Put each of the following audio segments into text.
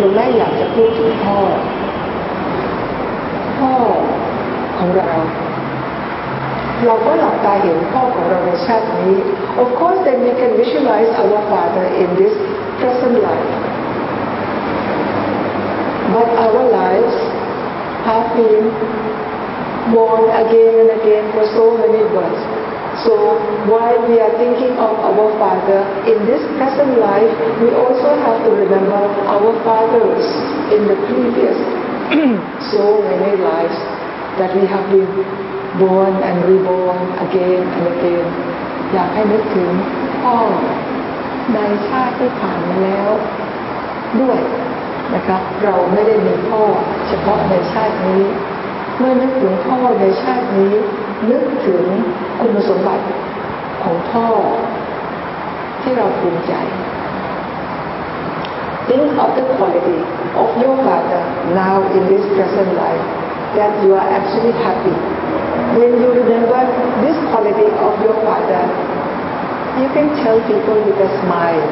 หลวงแม่อยากจะพูดถึงพ่อ พ่อของเรา เราก็หลับตาเห็นพ่อของเราในชาตินี้ Of course then we can visualize our father in this present life but our lives have been born again and again for so many births So while we are thinking of our Father in this present life, we also have to remember our fathers in the previous so many lives that we have been born and reborn again and again. อยากให้นึกถึงพ่อในชาติที่ผ่านมาแล้ว ด้วยนะคะเราไม่ได้มีพ่อเฉพาะในชาตินี้ เมื่อนึกถึงพ่อในชาตินี้ นึกถึงคุณสมบัติของพ่อที่เราภูมิใจ Think of the quality of your father now in this present life that you are actually happy. When you remember this quality of your father, you can tell people with a smile.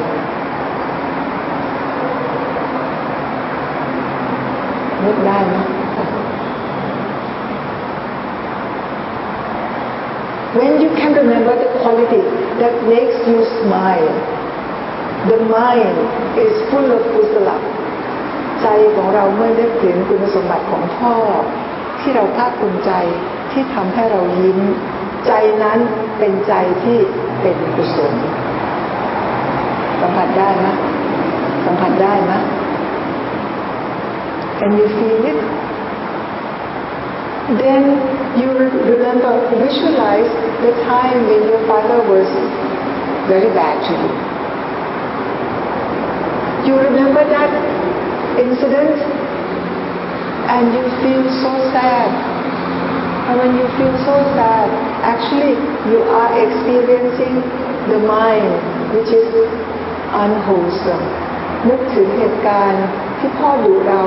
Look down. When you can remember the quality that makes you smile, the mind is full of kusala. ใจของเราเมื่อนึกถึงคุณสมบัติของพ่อ ที่เราภาคภูมิใจที่ทำให้เรายิ้ม ใจนั้นเป็นใจที่เป็นกุศลสัมผัสได้ไหมสัมผัสได้ไหม Can you feel it? Then you remember, visualize the time when your father was very bad to you. You remember that incident and you feel so sad. And when you feel so sad, actually you are experiencing the mind which is unwholesome. นึกถึงเหตุการณ์ที่พ่อดุเรา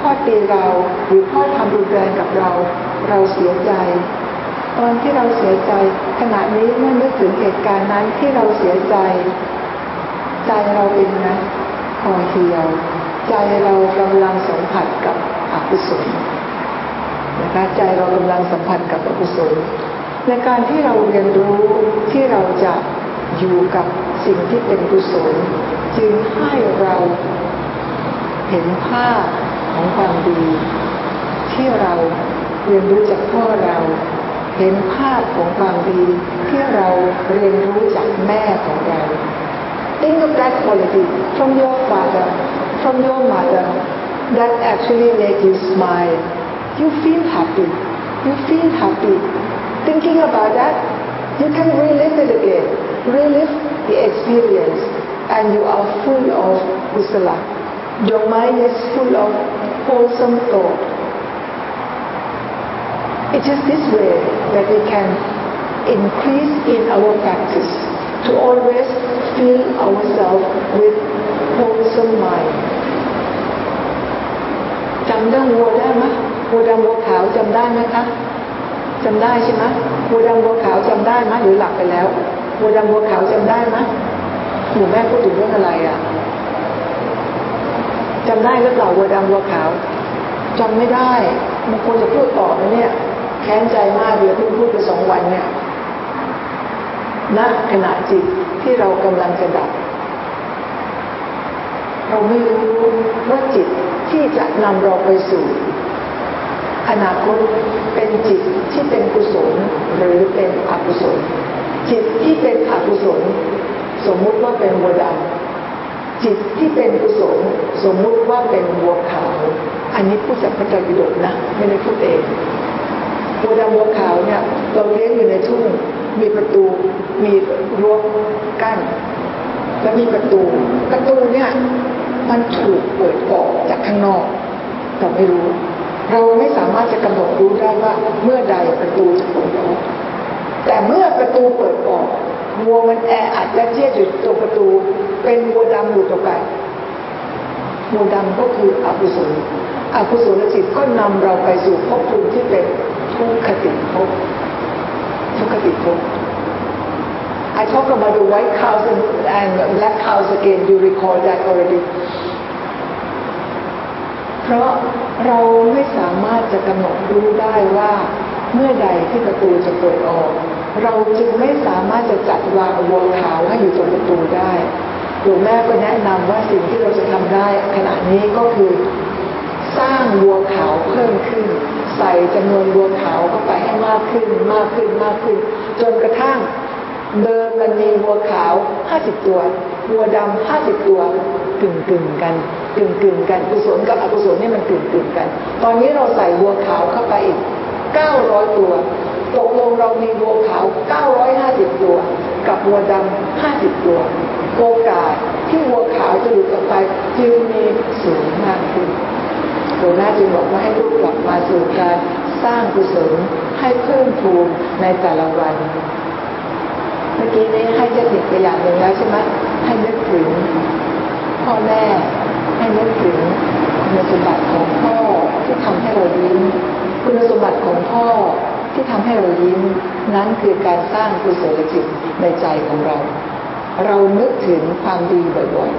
พ่อตีเรา หรือพ่อทำรุนแรงกับเรา เราเสียใจ ตอนที่เราเสียใจ ขณะนี้เมื่อนึกถึงเหตุการณ์นั้นที่เราเสียใจ ใจเราเองนะพอเหี่ยว ใจเรากำลังสัมผัสกับอกุศลนะคะใจเรากำลังสัมผัสกับอกุศลในการที่เราเรียนรู้ที่เราจะอยู่กับสิ่งที่เป็นกุศลจึงให้เราเห็นภาพของความดีที่เรา เรียนรู้จากพ่อเรา เห็นภาพของความดี ที่เราเรียนรู้จากแม่ของเรา Think of that quality from your father, from your mother, that actually make you smile. You feel happy. You feel happy. Thinking about that, you can relive it again. Relive the experience and you are full of kusala. Your mind is full of wholesome thought. It is this way that we can increase in our practice to always fill ourselves with wholesome mind. จำเรื่องวัวได้ไหมวัวดำวัวขาวจำได้ไหมคะจำได้ใช่ไหมวัวดำวัวขาวจำได้ไหมหรือหลับไปแล้ววัวดำวัวขาวจำได้ไหมหนูแม่พูดถึงเรื่องอะไรอะจำได้หรือเปล่าวัวดำวัวขาวจำไม่ได้มันควรจะพูดต่อนะเนี่ย แค้นใจมากเดี๋ยวเพิ่งพูดไปสองวันเนี่ยณขณะจิตที่เรากำลังจะดับ เราไม่รู้ว่าจิตที่จะนำเราไปสู่ อนาคตเป็นจิตที่เป็นกุศลหรือเป็นอกุศล จิตที่เป็นอกุศล สมมุติว่าเป็นวัวดำจิตที่เป็นกุศลสมมุติว่าเป็นวัวขาว อันนี้พูดจากพระไตรปิฎกนะ ไม่ได้พูดเอง วัวดำวัวขาวเนี่ยเราเลี้ยงอยู่ในทุ่งมีประตู มีรั้วกั้นแล้วมีประตู ประตูเนี่ยมันถูกเปิดออกจากข้างนอกเราไม่รู้ เราไม่สามารถจะกำหนดรู้ได้ว่า เมื่อใดประตูจะเปิดออกแต่เมื่อประตูเปิดออกวัวมันแออัดและเจี๊ยดอยู่ตรงประตู เป็นวัวดำอยู่ตรงไปวัวดำก็คืออกุศลอกุศลจิตก็นำเราไปสู่ภพภูมิที่เป็น ทุกขติภพทุกขติภพ I talk about the white cows and, and black cows again. You recall that already. เพราะเราไม่สามารถจะกำหนดรู้ได้ว่า เมื่อใดที่ประตูจะเปิดออก เราจึงไม่สามารถจะจัดวางวัวขาวให้อยู่ตรงประตูได้หลวงแม่ก็แนะนำว่าสิ่งที่เราจะทำได้ขณะนี้ก็คือ สร้างวัวขาวเพิ่มขึ้น ใส่จำนวนวัวขาวเข้าไปให้มากขึ้นมากขึ้นมากขึ้น จนกระทั่งเดิมมันมีวัวขาว50ตัววัวดำ50ตัวกึ่งกึ่งกันกึ่งกึ่งกันกุศลกับอกุศลนี่มันกึ่งกึ่งกัน ตอนนี้เราใส่วัวขาวเข้าไปอีก900ตัวตกลงเรามีวัวขาว950ตัว กับวัวดำ50ตัว โอกาสที่วัวขาวจะหลุดออกไปจึงมีสูงมากขึ้น หลวงแม่จึงบอกว่าให้ลูกกลับมาสู่การสร้างกุศลให้เพิ่มพูนในแต่ละวัน เมื่อกี้นี้ให้เทคนิคไปอย่างหนึ่งแล้วใช่ไหมให้นึกถึงพ่อแม่ให้นึกถึงคุณสมบัติของพ่อที่ทำให้เรายิ้มคุณสมบัติของพ่อที่ทำให้เรายิ้มนั้นคือการสร้างกุศลจิตในใจของเรา เรานึกถึงความดีบ่อย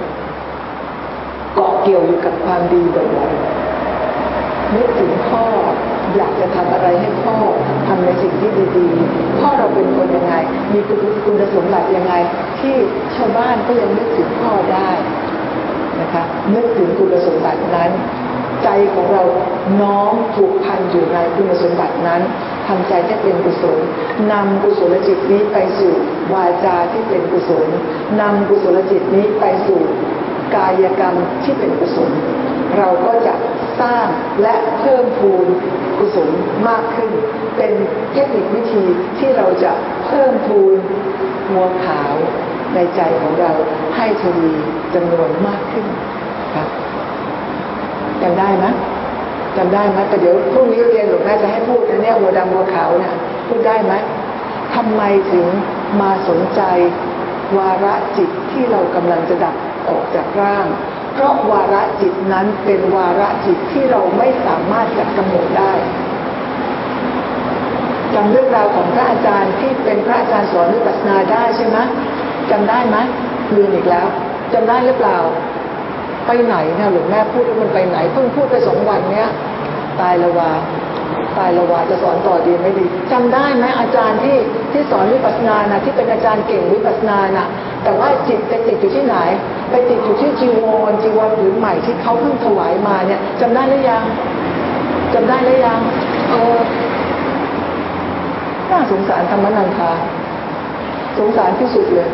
ๆเกาะเกี่ยวอยู่กับความดีบ่อยๆ นึกถึงพ่ออยากจะทำอะไรให้พ่อทำในสิ่งที่ดีๆ พ่อเราเป็นคนยังไง มีคุณคุณสมบัติยังไง ที่ชาวบ้านก็ยังนึกถึงพ่อได้นะคะนึกถึงคุณสมบัตินั้น ใจของเราน้อมผูกพันอยู่ในคุณสมบัตินั้นทำใจให้เป็นกุศลนำกุศลจิตนี้ไปสู่วาจาที่เป็นกุศลนำกุศลจิตนี้ไปสู่กายกรรมที่เป็นกุศลเราก็จะ สร้างและเพิ่มพูนกุศลมากขึ้น เป็นเทคนิควิธีที่เราจะเพิ่มพูนหัวขาวในใจของเราให้ทวีจำนวนมากขึ้นครับจำได้ไหมจำได้ไหมแต่เดี๋ยวพรุ่งนี้เรียนหลวงแม่จะให้พูดนะเนี่ยหัวดำหัวขาวเนี่ยพูดได้ไหมทำไมถึงมาสนใจวาระจิตที่เรากำลังจะดับออกจากร่าง เพราะวาระจิตนั้นเป็นวาระจิตที่เราไม่สามารถจะกำหนดได้จำเรื่องราวของพระอาจารย์ที่เป็นพระอาจารย์สอนวิปัสสนาได้ใช่ไหมจำได้ไหมลืมอีกแล้วจำได้หรือเปล่า ไปไหนเนี่ยหลวงแม่พูดว่ามันไปไหน เพิ่งพูดไปสองวันเนี้ย ตายละวาตายละวาจะสอนต่อดีไม่ดีจำได้ไหมอาจารย์ที่ที่สอนวิปัสสนานะที่เป็นอาจารย์เก่งวิปัสสนานะ แต่ว่าจิตไปติดอยู่ที่ไหน ไปติดอยู่ที่จีวรจีวรผืนใหม่ที่เขาเพิ่งถวายมาเนี่ยจำได้หรือยังจำได้หรือยังเออน่าสงสารธรรมนันทาสงสารที่สุดเลย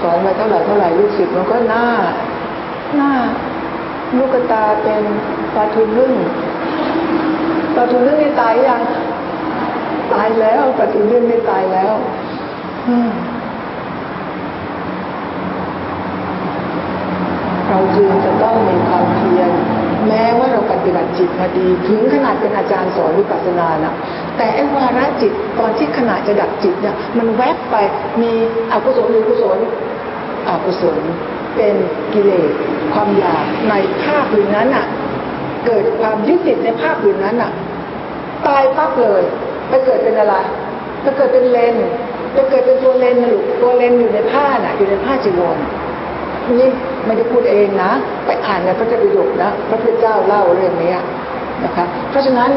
สอนมาเท่าไหร่เท่าไหร่ลูกศิษย์มันก็หน้าหน้าลูกตาเป็นปลาทูนึ่งปลาทูนึ่งนี่ตายยังตายแล้วปลาทูนึ่งนี่ตายแล้ว เราจึงจะต้องมีความเพียรแม้ว่าเราปฏิบัติจิตมาดี ถึงขนาดเป็นอาจารย์สอนวิปัสสนานะแต่ไอ้วาระจิตตอนที่ขณะจะดับจิตเนี่ยมันแวบไปมีอกุศลหรือกุศลอกุศลเป็นกิเลสความอยากในภาพหรือนั้นอะเกิดความยึดติดในภาพหรือนั้นอะตายปั๊บเลยไปเกิดเป็นอะไรไปเกิดเป็นเลนไปเกิดเป็นตัวเลนนะลูกตัวเลนอยู่ในผ้าน่ะอยู่ในผ้าจีวร นี่ไม่ได้พูดเองนะ ไปอ่านในพระเจ้าปิฎกนะ พระพุทธเจ้าเล่าเรื่องนี้นะคะเพราะฉะนั้น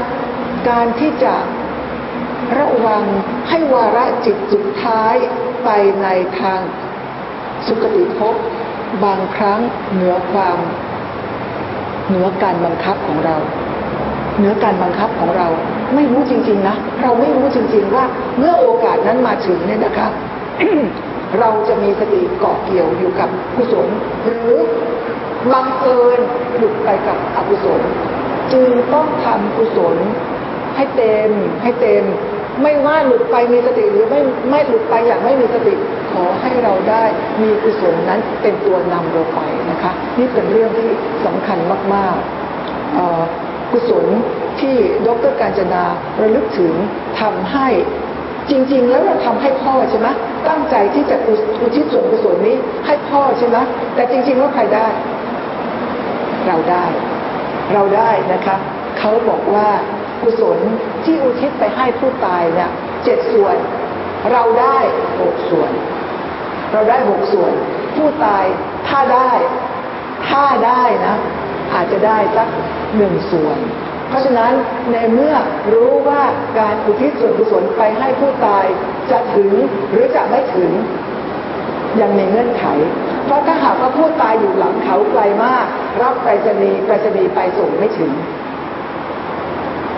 การที่จะระวังให้วาระจิตสุดท้ายไปในทางสุคติภพบางครั้งเหนือความเหนือการบังคับของเรา เหนือการบังคับของเรา ไม่รู้จริง ๆ นะ เราไม่รู้จริง ๆ ว่าเมื่อโอกาสนั้นมาถึงเนี่ยนะคะ เราจะมีสติเกาะเกี่ยวอยู่กับกุศล หรือบังเอิญหลุดไปกับอกุศล จึงต้องทำกุศลให้เต็มให้เต็ม ไม่ว่าหลุดไปมีสติหรือไม่ไม่หลุดไปอย่างไม่มีสติขอให้เราได้มีกุศลนั้นเป็นตัวนำเราไปนะคะ นี่เป็นเรื่องที่สำคัญมากๆกุศลที่ดรการจนาระลึกถึงทำให้จริง ๆ แล้วเราทำให้พ่อใช่ไหม ตั้งใจที่จะอุทิศส่วนกุศลนี้ให้พ่อใช่ไหมแต่จริงๆแล้วใครได้ เราได้ เราได้นะคะเขาบอกว่ากุศลที่อุทิศไปให้ผู้ตายเนี่ยเจ็ดส่วน เราได้หกส่วน เราได้หกส่วน ผู้ตายถ้าได้ ถ้าได้นะ อาจจะได้สักหนึ่งส่วน เพราะฉะนั้นในเมื่อรู้ว่าการอุทิศส่วนกุศลไปให้ผู้ตายจะถึงหรือจะไม่ถึงยังมีเงื่อนไข เพราะถ้าหากว่าผู้ตายอยู่หลังเขาไกลมาก รับไปรษณีย์ไปรษณีย์ไปส่งไม่ถึง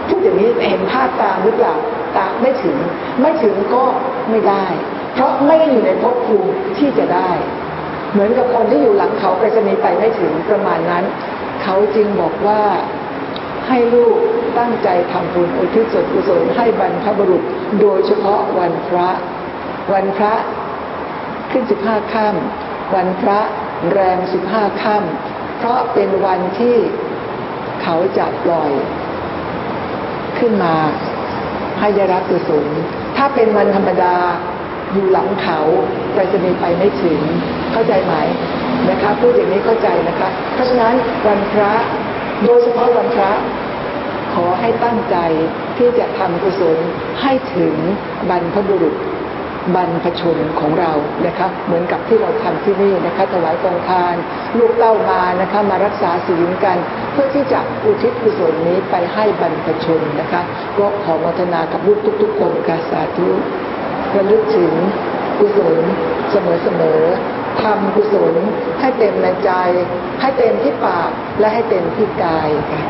พูดอย่างนี้เห็นภาพตามหรือเปล่าตามไม่ถึง ไม่ถึงก็ไม่ได้ เพราะไม่อยู่ในภพภูมิที่จะได้ เหมือนกับคนที่อยู่หลังเขาไปรษณีย์ไปไม่ถึงประมาณนั้น เขาจึงบอกว่า ให้ลูกตั้งใจทำบุญอุทิศส่วนกุศลให้บรรพบุรุษ โดยเฉพาะวันพระ วันพระขึ้นสิบห้าค่ำวันพระแรมสิบห้าค่ำเพราะเป็นวันที่เขาจะปล่อยขึ้นมาให้ได้รับกุศลถ้าเป็นวันธรรมดาอยู่หลังเขาไปจะมีไปไม่ถึง เข้าใจไหมนะคะพูดอย่างนี้เข้าใจนะคะ เพราะฉะนั้นวันพระ โดยเฉพาะวันพระขอให้ตั้งใจที่จะทำกุศลให้ถึงบรรพบุรุษบรรพชนของเรานะคะเหมือนกับที่เราทำที่นี่นะคะถวายกองทาน ลูกเต้ามานะคะมารักษาศีลกัน เพื่อที่จะอุทิศกุศลนี้ไปให้บรรพชนนะคะก็ขอโมทนากับลูกทุก ๆ คนค่ะสาธุระลึกถึงกุศลเสมอๆ ทำกุศลให้เต็มในใจ ให้เต็มที่ปากและให้เต็มที่กายค่ะ